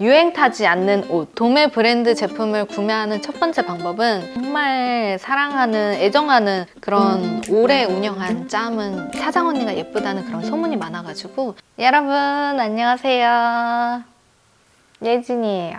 유행 타지 않는 옷, 도매 브랜드 제품을 구매하는 첫 번째 방법은 정말 사랑하는, 애정하는 그런 오래 운영한 짬은 사장 언니가 예쁘다는 그런 소문이 많아가지고 여러분 안녕하세요. 예진이에요.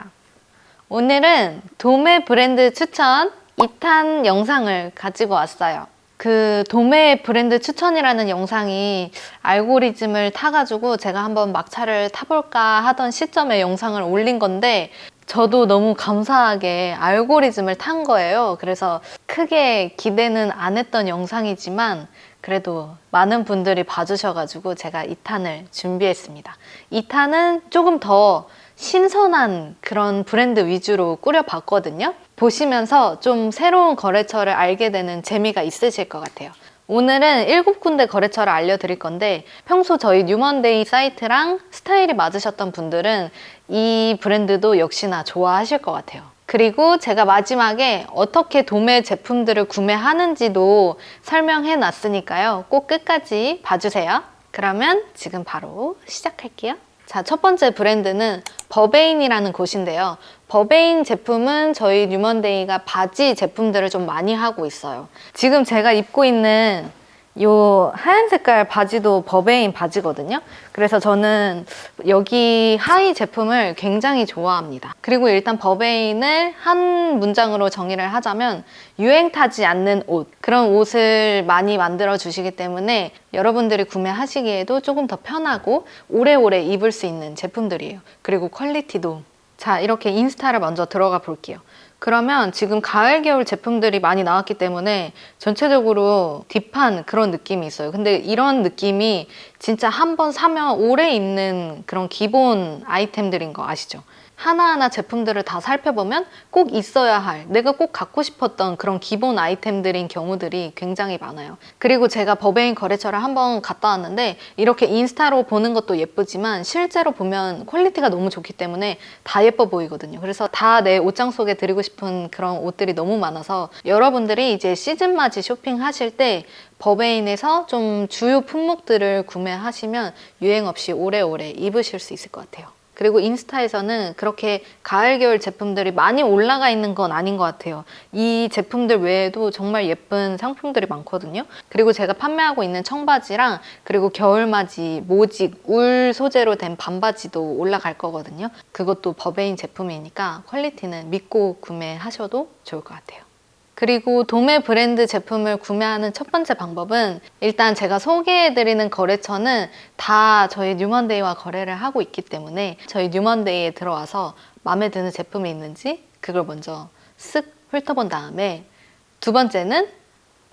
오늘은 도매 브랜드 추천 2탄 영상을 가지고 왔어요. 그 도매 브랜드 추천이라는 영상이 알고리즘을 타가지고 제가 한번 막차를 타볼까 하던 시점에 영상을 올린 건데 저도 너무 감사하게 알고리즘을 탄 거예요. 그래서 크게 기대는 안 했던 영상이지만 그래도 많은 분들이 봐주셔가지고 제가 2탄을 준비했습니다. 2탄은 조금 더 신선한 그런 브랜드 위주로 꾸려봤거든요. 보시면서 좀 새로운 거래처를 알게 되는 재미가 있으실 것 같아요. 오늘은 7군데 거래처를 알려드릴 건데 평소 저희 뉴먼데이 사이트랑 스타일이 맞으셨던 분들은 이 브랜드도 역시나 좋아하실 것 같아요. 그리고 제가 마지막에 어떻게 도매 제품들을 구매하는지도 설명해 놨으니까요. 꼭 끝까지 봐주세요. 그러면 지금 바로 시작할게요. 자, 첫 번째 브랜드는 버베인이라는 곳인데요. 버베인 제품은 저희 뉴먼데이가 바지 제품들을 좀 많이 하고 있어요. 지금 제가 입고 있는 요 하얀 색깔 바지도 버베인 바지거든요. 그래서 저는 여기 하의 제품을 굉장히 좋아합니다. 그리고 일단 버베인을 한 문장으로 정의를 하자면 유행 타지 않는 옷. 그런 옷을 많이 만들어 주시기 때문에 여러분들이 구매하시기에도 조금 더 편하고 오래오래 입을 수 있는 제품들이에요. 그리고 퀄리티도. 자, 이렇게 인스타를 먼저 들어가 볼게요. 그러면 지금 가을 겨울 제품들이 많이 나왔기 때문에 전체적으로 딥한 그런 느낌이 있어요. 근데 이런 느낌이 진짜 한 번 사면 오래 입는 그런 기본 아이템들인 거 아시죠? 하나하나 제품들을 다 살펴보면 꼭 있어야 할, 내가 꼭 갖고 싶었던 그런 기본 아이템들인 경우들이 굉장히 많아요. 그리고 제가 버베인 거래처를 한번 갔다 왔는데 이렇게 인스타로 보는 것도 예쁘지만 실제로 보면 퀄리티가 너무 좋기 때문에 다 예뻐 보이거든요. 그래서 다 내 옷장 속에 드리고 싶은 그런 옷들이 너무 많아서 여러분들이 이제 시즌 맞이 쇼핑하실 때 버베인에서 좀 주요 품목들을 구매하시면 유행 없이 오래오래 입으실 수 있을 것 같아요. 그리고 인스타에서는 그렇게 가을 겨울 제품들이 많이 올라가 있는 건 아닌 것 같아요. 이 제품들 외에도 정말 예쁜 상품들이 많거든요. 그리고 제가 판매하고 있는 청바지랑 그리고 겨울맞이, 모직, 울 소재로 된 반바지도 올라갈 거거든요. 그것도 버베인 제품이니까 퀄리티는 믿고 구매하셔도 좋을 것 같아요. 그리고 도매 브랜드 제품을 구매하는 첫 번째 방법은 일단 제가 소개해드리는 거래처는 다 저희 뉴먼데이와 거래를 하고 있기 때문에 저희 뉴먼데이에 들어와서 마음에 드는 제품이 있는지 그걸 먼저 쓱 훑어본 다음에 두 번째는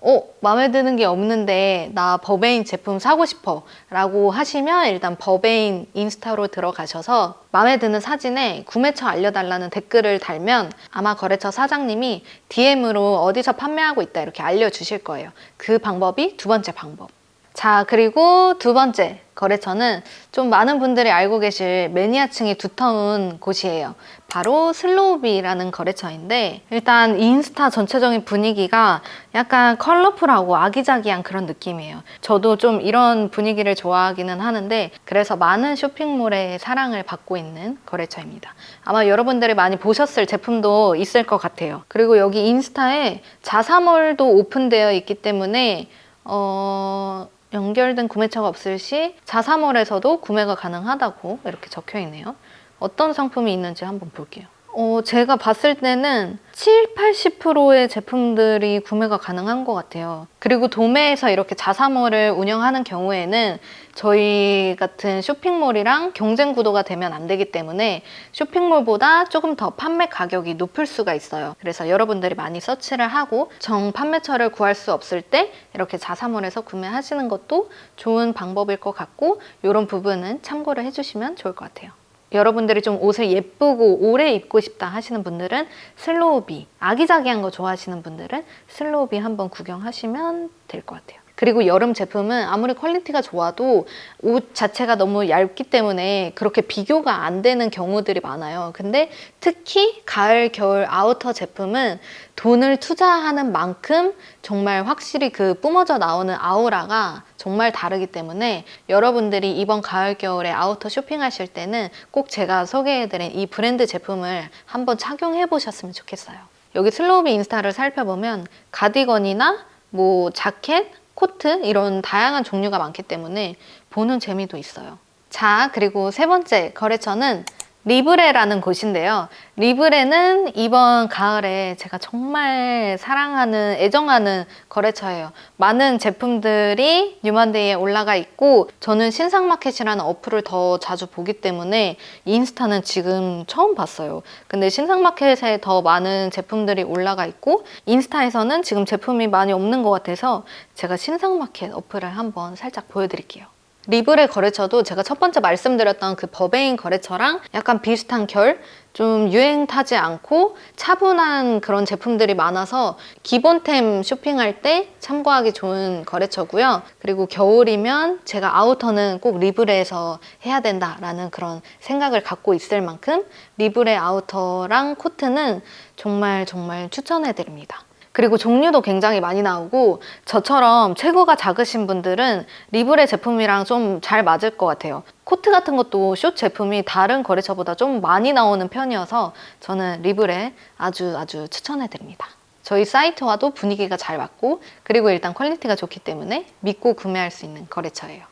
어, 마음에 드는 게 없는데 나 버베인 제품 사고 싶어 라고 하시면 일단 버베인 인스타로 들어가셔서 마음에 드는 사진에 구매처 알려달라는 댓글을 달면 아마 거래처 사장님이 DM으로 어디서 판매하고 있다 이렇게 알려주실 거예요. 그 방법이 두 번째 방법. 자, 그리고 두 번째 거래처는 좀 많은 분들이 알고 계실 매니아층이 두터운 곳이에요. 바로 슬로우비라는 거래처인데 일단 인스타 전체적인 분위기가 약간 컬러풀하고 아기자기한 그런 느낌이에요. 저도 좀 이런 분위기를 좋아하기는 하는데 그래서 많은 쇼핑몰의 사랑을 받고 있는 거래처입니다. 아마 여러분들이 많이 보셨을 제품도 있을 것 같아요. 그리고 여기 인스타에 자사몰도 오픈되어 있기 때문에 어... 연결된 구매처가 없을 시 자사몰에서도 구매가 가능하다고 이렇게 적혀 있네요. 어떤 상품이 있는지 한번 볼게요. 어, 제가 봤을 때는 7, 80%의 제품들이 구매가 가능한 것 같아요. 그리고 도매에서 이렇게 자사몰을 운영하는 경우에는 저희 같은 쇼핑몰이랑 경쟁 구도가 되면 안 되기 때문에 쇼핑몰보다 조금 더 판매 가격이 높을 수가 있어요. 그래서 여러분들이 많이 서치를 하고 정 판매처를 구할 수 없을 때 이렇게 자사몰에서 구매하시는 것도 좋은 방법일 것 같고 이런 부분은 참고를 해주시면 좋을 것 같아요. 여러분들이 좀 옷을 예쁘고 오래 입고 싶다 하시는 분들은 슬로우비, 아기자기한 거 좋아하시는 분들은 슬로우비 한번 구경하시면 될 것 같아요. 그리고 여름 제품은 아무리 퀄리티가 좋아도 옷 자체가 너무 얇기 때문에 그렇게 비교가 안 되는 경우들이 많아요. 근데 특히 가을, 겨울 아우터 제품은 돈을 투자하는 만큼 정말 확실히 그 뿜어져 나오는 아우라가 정말 다르기 때문에 여러분들이 이번 가을, 겨울에 아우터 쇼핑하실 때는 꼭 제가 소개해드린 이 브랜드 제품을 한번 착용해 보셨으면 좋겠어요. 여기 슬로우비 인스타를 살펴보면 가디건이나 뭐 자켓, 코트 이런 다양한 종류가 많기 때문에 보는 재미도 있어요. 자, 그리고 세 번째 거래처는 리브레라는 곳인데요. 리브레는 이번 가을에 제가 정말 사랑하는, 애정하는 거래처예요. 많은 제품들이 뉴만데이에 올라가 있고, 저는 신상마켓이라는 어플을 더 자주 보기 때문에 인스타는 지금 처음 봤어요. 근데 신상마켓에 더 많은 제품들이 올라가 있고, 인스타에서는 지금 제품이 많이 없는 것 같아서 제가 신상마켓 어플을 한번 살짝 보여드릴게요. 리브레 거래처도 제가 첫 번째 말씀드렸던 그 버베인 거래처랑 약간 비슷한 결, 좀 유행 타지 않고 차분한 그런 제품들이 많아서 기본템 쇼핑할 때 참고하기 좋은 거래처고요. 그리고 겨울이면 제가 아우터는 꼭 리브레에서 해야 된다라는 그런 생각을 갖고 있을 만큼 리브레 아우터랑 코트는 정말 정말 추천해 드립니다. 그리고 종류도 굉장히 많이 나오고 저처럼 체구가 작으신 분들은 리브레 제품이랑 좀 잘 맞을 것 같아요. 코트 같은 것도 숏 제품이 다른 거래처보다 좀 많이 나오는 편이어서 저는 리브레 아주 아주 추천해 드립니다. 저희 사이트와도 분위기가 잘 맞고 그리고 일단 퀄리티가 좋기 때문에 믿고 구매할 수 있는 거래처예요.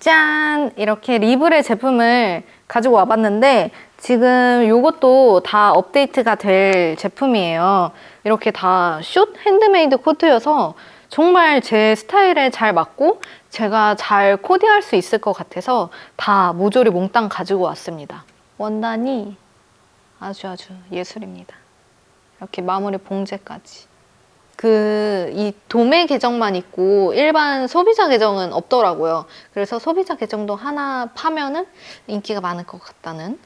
짠! 이렇게 리브레 제품을 가지고 와봤는데 지금 이것도 다 업데이트가 될 제품이에요. 이렇게 다 숏 핸드메이드 코트여서 정말 제 스타일에 잘 맞고 제가 잘 코디할 수 있을 것 같아서 다 모조리 몽땅 가지고 왔습니다. 원단이 아주 아주 예술입니다. 이렇게 마무리 봉제까지. 그, 이 도매 계정만 있고 일반 소비자 계정은 없더라고요. 그래서 소비자 계정도 하나 파면은 인기가 많을 것 같다는.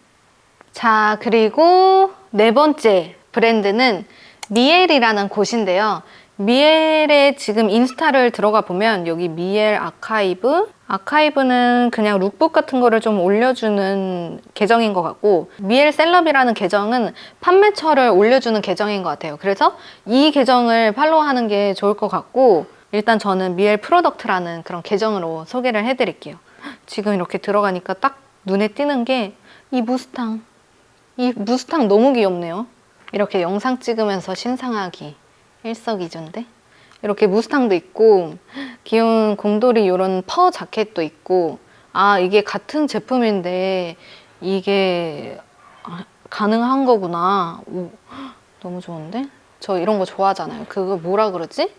자, 그리고 네 번째 브랜드는 미엘이라는 곳인데요. 미엘의 지금 인스타를 들어가 보면 여기 미엘 아카이브 아카이브는 그냥 룩북 같은 거를 좀 올려주는 계정인 것 같고 미엘 셀럽이라는 계정은 판매처를 올려주는 계정인 것 같아요. 그래서 이 계정을 팔로우하는 게 좋을 것 같고 일단 저는 미엘 프로덕트라는 그런 계정으로 소개를 해드릴게요. 지금 이렇게 들어가니까 딱 눈에 띄는 게 이 무스탕 이 무스탕 너무 귀엽네요. 이렇게 영상 찍으면서 신상하기 일석이조인데 이렇게 무스탕도 있고 귀여운 곰돌이 이런 퍼 자켓도 있고 아 이게 같은 제품인데 이게 아, 가능한 거구나 오, 너무 좋은데 저 이런 거 좋아하잖아요 그거 뭐라 그러지?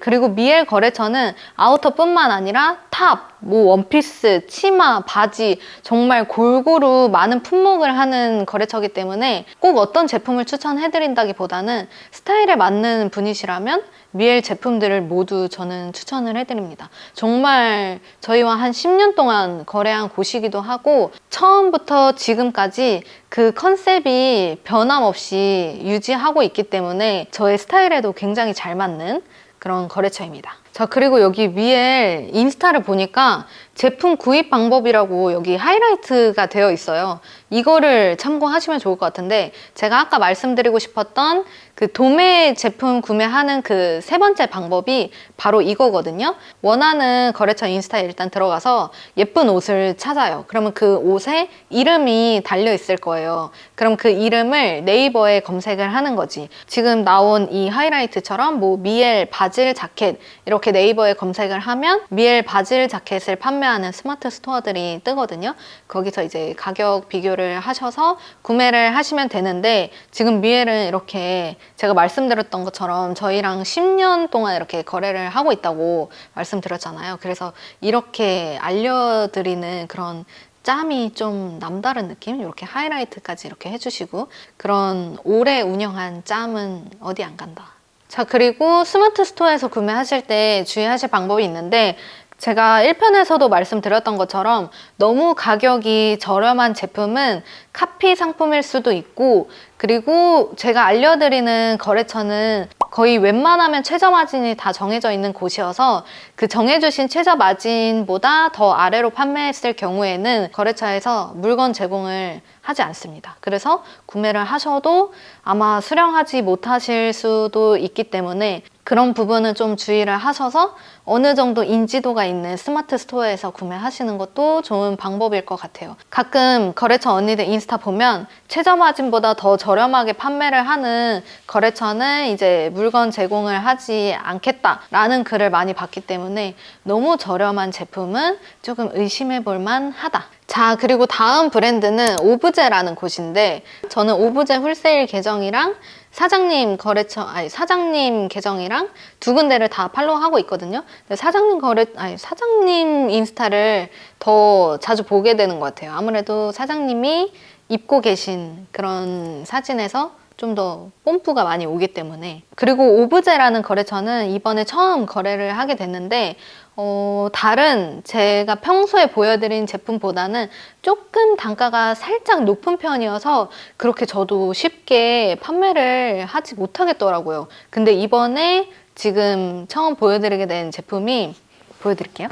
그리고 미엘 거래처는 아우터뿐만 아니라 탑, 뭐 원피스, 치마, 바지 정말 골고루 많은 품목을 하는 거래처이기 때문에 꼭 어떤 제품을 추천해드린다기보다는 스타일에 맞는 분이시라면 미엘 제품들을 모두 저는 추천을 해드립니다. 정말 저희와 한 10년 동안 거래한 곳이기도 하고 처음부터 지금까지 그 컨셉이 변함없이 유지하고 있기 때문에 저의 스타일에도 굉장히 잘 맞는 그런 거래처입니다. 자, 그리고 여기 위에 인스타를 보니까 제품 구입 방법이라고 여기 하이라이트가 되어 있어요. 이거를 참고하시면 좋을 것 같은데 제가 아까 말씀드리고 싶었던 그 도매 제품 구매하는 그 세 번째 방법이 바로 이거거든요. 원하는 거래처 인스타에 일단 들어가서 예쁜 옷을 찾아요. 그러면 그 옷에 이름이 달려 있을 거예요. 그럼 그 이름을 네이버에 검색을 하는 거지. 지금 나온 이 하이라이트처럼 뭐 미엘 바질 자켓 이렇게 네이버에 검색을 하면 미엘 바질 자켓을 판매하는 스마트 스토어들이 뜨거든요. 거기서 이제 가격 비교를 하셔서 구매를 하시면 되는데 지금 미엘은 이렇게 제가 말씀드렸던 것처럼 저희랑 10년 동안 이렇게 거래를 하고 있다고 말씀드렸잖아요. 그래서 이렇게 알려드리는 그런 짬이 좀 남다른 느낌? 이렇게 하이라이트까지 이렇게 해주시고 그런 오래 운영한 짬은 어디 안 간다. 자, 그리고 스마트 스토어에서 구매하실 때 주의하실 방법이 있는데 제가 1편에서도 말씀드렸던 것처럼 너무 가격이 저렴한 제품은 카피 상품일 수도 있고 그리고 제가 알려드리는 거래처는 거의 웬만하면 최저 마진이 다 정해져 있는 곳이어서 그 정해주신 최저 마진보다 더 아래로 판매했을 경우에는 거래처에서 물건 제공을 하지 않습니다. 그래서 구매를 하셔도 아마 수령하지 못하실 수도 있기 때문에 그런 부분은 좀 주의를 하셔서 어느 정도 인지도가 있는 스마트 스토어에서 구매하시는 것도 좋은 방법일 것 같아요. 가끔 거래처 언니들 인스타 보면 최저 마진보다 더 저렴하게 판매를 하는 거래처는 이제 물건 제공을 하지 않겠다라는 글을 많이 봤기 때문에 너무 저렴한 제품은 조금 의심해 볼 만하다. 자, 그리고 다음 브랜드는 오브제라는 곳인데 저는 오브제 홀세일 계정이랑 사장님 거래처 아니 사장님 계정이랑 두 군데를 다 팔로우하고 있거든요. 사장님 거래 아니 사장님 인스타를 더 자주 보게 되는 것 같아요. 아무래도 사장님이 입고 계신 그런 사진에서 좀 더 뽐뿌가 많이 오기 때문에 그리고 오브제라는 거래처는 이번에 처음 거래를 하게 됐는데 어, 다른 제가 평소에 보여드린 제품보다는 조금 단가가 살짝 높은 편이어서 그렇게 저도 쉽게 판매를 하지 못하겠더라고요. 근데 이번에 지금 처음 보여드리게 된 제품이 보여드릴게요.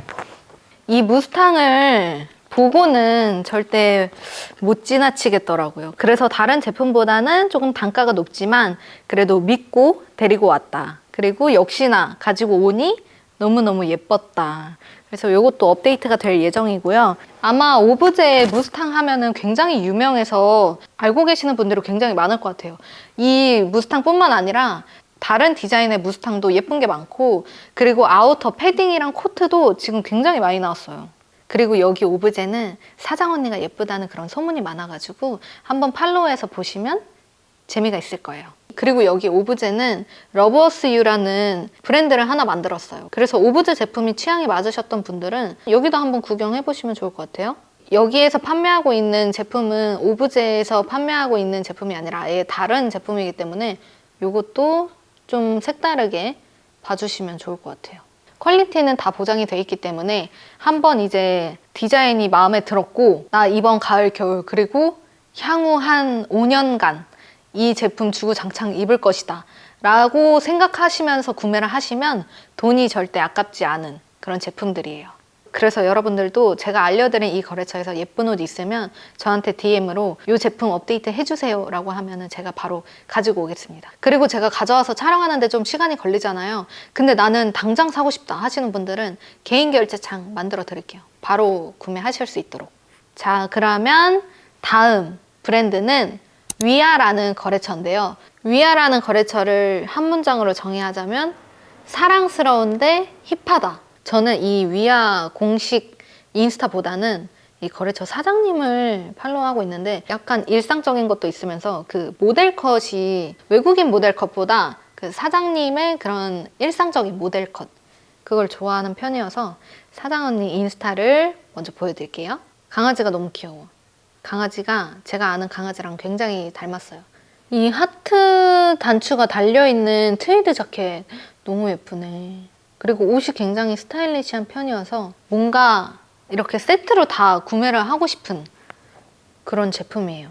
이 무스탕을 보고는 절대 못 지나치겠더라고요. 그래서 다른 제품보다는 조금 단가가 높지만 그래도 믿고 데리고 왔다. 그리고 역시나 가지고 오니 너무너무 예뻤다. 그래서 이것도 업데이트가 될 예정이고요. 아마 오브제 무스탕 하면은 굉장히 유명해서 알고 계시는 분들이 굉장히 많을 것 같아요. 이 무스탕뿐만 아니라 다른 디자인의 무스탕도 예쁜 게 많고 그리고 아우터 패딩이랑 코트도 지금 굉장히 많이 나왔어요. 그리고 여기 오브제는 사장 언니가 예쁘다는 그런 소문이 많아가지고 한번 팔로우해서 보시면 재미가 있을 거예요. 그리고 여기 오브제는 러버스유라는 브랜드를 하나 만들었어요. 그래서 오브제 제품이 취향이 맞으셨던 분들은 여기도 한번 구경해 보시면 좋을 것 같아요. 여기에서 판매하고 있는 제품은 오브제에서 판매하고 있는 제품이 아니라 아예 다른 제품이기 때문에 이것도 좀 색다르게 봐주시면 좋을 것 같아요. 퀄리티는 다 보장이 돼 있기 때문에 한번 이제 디자인이 마음에 들었고 나 이번 가을 겨울 그리고 향후 한 5년간 이 제품 주구장창 입을 것이다 라고 생각하시면서 구매를 하시면 돈이 절대 아깝지 않은 그런 제품들이에요. 그래서 여러분들도 제가 알려드린 이 거래처에서 예쁜 옷 있으면 저한테 DM으로 이 제품 업데이트 해주세요 라고 하면 제가 바로 가지고 오겠습니다. 그리고 제가 가져와서 촬영하는데 좀 시간이 걸리잖아요. 근데 나는 당장 사고 싶다 하시는 분들은 개인 결제창 만들어 드릴게요. 바로 구매하실 수 있도록. 자, 그러면 다음 브랜드는 위아라는 거래처인데요. 위아라는 거래처를 한 문장으로 정의하자면 사랑스러운데 힙하다. 저는 이 위아 공식 인스타보다는 이 거래처 사장님을 팔로우하고 있는데 약간 일상적인 것도 있으면서 그 모델 컷이 외국인 모델 컷보다 그 사장님의 그런 일상적인 모델 컷 그걸 좋아하는 편이어서 사장 언니 인스타를 먼저 보여드릴게요. 강아지가 너무 귀여워. 강아지가 제가 아는 강아지랑 굉장히 닮았어요. 이 하트 단추가 달려있는 트위드 자켓 너무 예쁘네. 그리고 옷이 굉장히 스타일리시한 편이어서 뭔가 이렇게 세트로 다 구매를 하고 싶은 그런 제품이에요.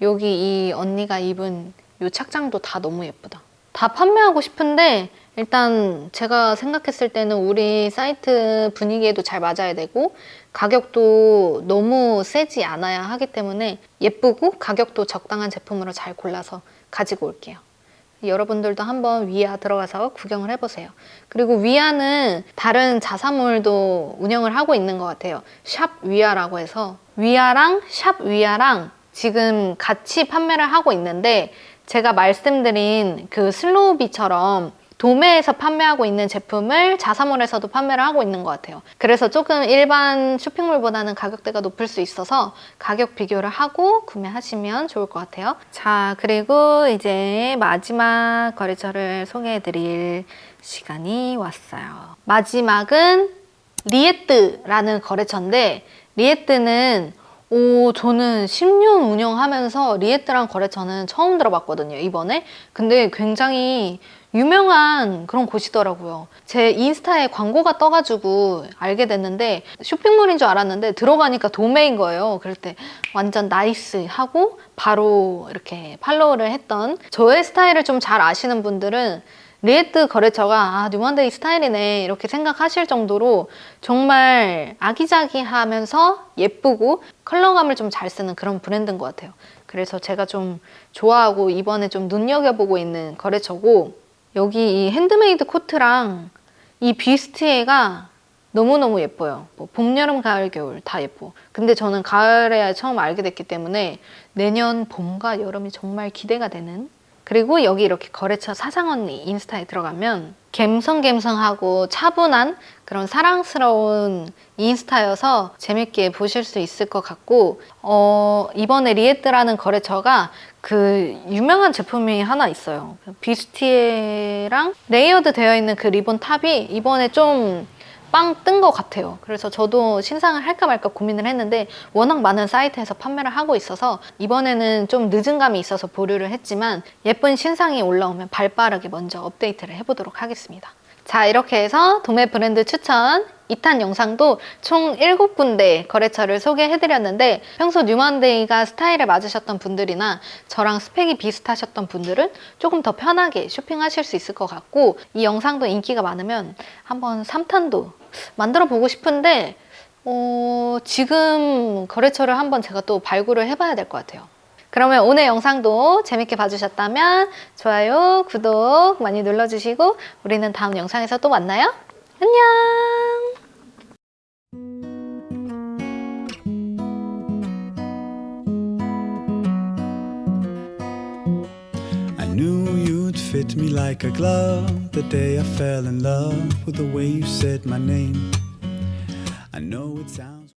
여기 이 언니가 입은 이 착장도 다 너무 예쁘다. 다 판매하고 싶은데 일단 제가 생각했을 때는 우리 사이트 분위기에도 잘 맞아야 되고 가격도 너무 세지 않아야 하기 때문에 예쁘고 가격도 적당한 제품으로 잘 골라서 가지고 올게요. 여러분들도 한번 위아 들어가서 구경을 해보세요. 그리고 위아는 다른 자사몰도 운영을 하고 있는 것 같아요. 샵 위아라고 해서 위아랑 샵 위아랑 지금 같이 판매를 하고 있는데 제가 말씀드린 그 슬로우비처럼 도매에서 판매하고 있는 제품을 자사몰에서도 판매를 하고 있는 것 같아요. 그래서 조금 일반 쇼핑몰보다는 가격대가 높을 수 있어서 가격 비교를 하고 구매하시면 좋을 것 같아요. 자, 그리고 이제 마지막 거래처를 소개해 드릴 시간이 왔어요. 마지막은 리에뜨라는 거래처인데 리에뜨는 오, 저는 10년 운영하면서 리에뜨랑 거래처는 처음 들어봤거든요, 이번에. 근데 굉장히 유명한 그런 곳이더라고요. 제 인스타에 광고가 떠가지고 알게 됐는데 쇼핑몰인 줄 알았는데 들어가니까 도매인 거예요. 그럴 때 완전 나이스 하고 바로 이렇게 팔로우를 했던 저의 스타일을 좀 잘 아시는 분들은 리에트 거래처가 아 뉴먼데이 스타일이네 이렇게 생각하실 정도로 정말 아기자기하면서 예쁘고 컬러감을 좀 잘 쓰는 그런 브랜드인 것 같아요. 그래서 제가 좀 좋아하고 이번에 좀 눈여겨보고 있는 거래처고 여기 이 핸드메이드 코트랑 이 비스트에가 너무너무 예뻐요. 뭐 봄, 여름, 가을, 겨울 다 예뻐. 근데 저는 가을에 처음 알게 됐기 때문에 내년 봄과 여름이 정말 기대가 되는 그리고 여기 이렇게 거래처 사장 언니 인스타에 들어가면 갬성갬성하고 차분한 그런 사랑스러운 인스타여서 재밌게 보실 수 있을 것 같고 어, 이번에 리에트라는 거래처가 그 유명한 제품이 하나 있어요. 비스티에랑 레이어드 되어 있는 그 리본 탑이 이번에 좀 빵 뜬 것 같아요. 그래서 저도 신상을 할까 말까 고민을 했는데 워낙 많은 사이트에서 판매를 하고 있어서 이번에는 좀 늦은 감이 있어서 보류를 했지만 예쁜 신상이 올라오면 발빠르게 먼저 업데이트를 해보도록 하겠습니다. 자, 이렇게 해서 도매 브랜드 추천 2탄 영상도 총 7군데 거래처를 소개해드렸는데 평소 뉴먼데이가 스타일에 맞으셨던 분들이나 저랑 스펙이 비슷하셨던 분들은 조금 더 편하게 쇼핑하실 수 있을 것 같고 이 영상도 인기가 많으면 한번 3탄도 만들어 보고 싶은데 어, 지금 거래처를 한번 제가 또 발굴을 해봐야 될 것 같아요. 그러면 오늘 영상도 재밌게 봐주셨다면 좋아요, 구독 많이 눌러주시고 우리는 다음 영상에서 또 만나요. 안녕! Fit me like a glove the day I fell in love with the way you said my name. I know it sounds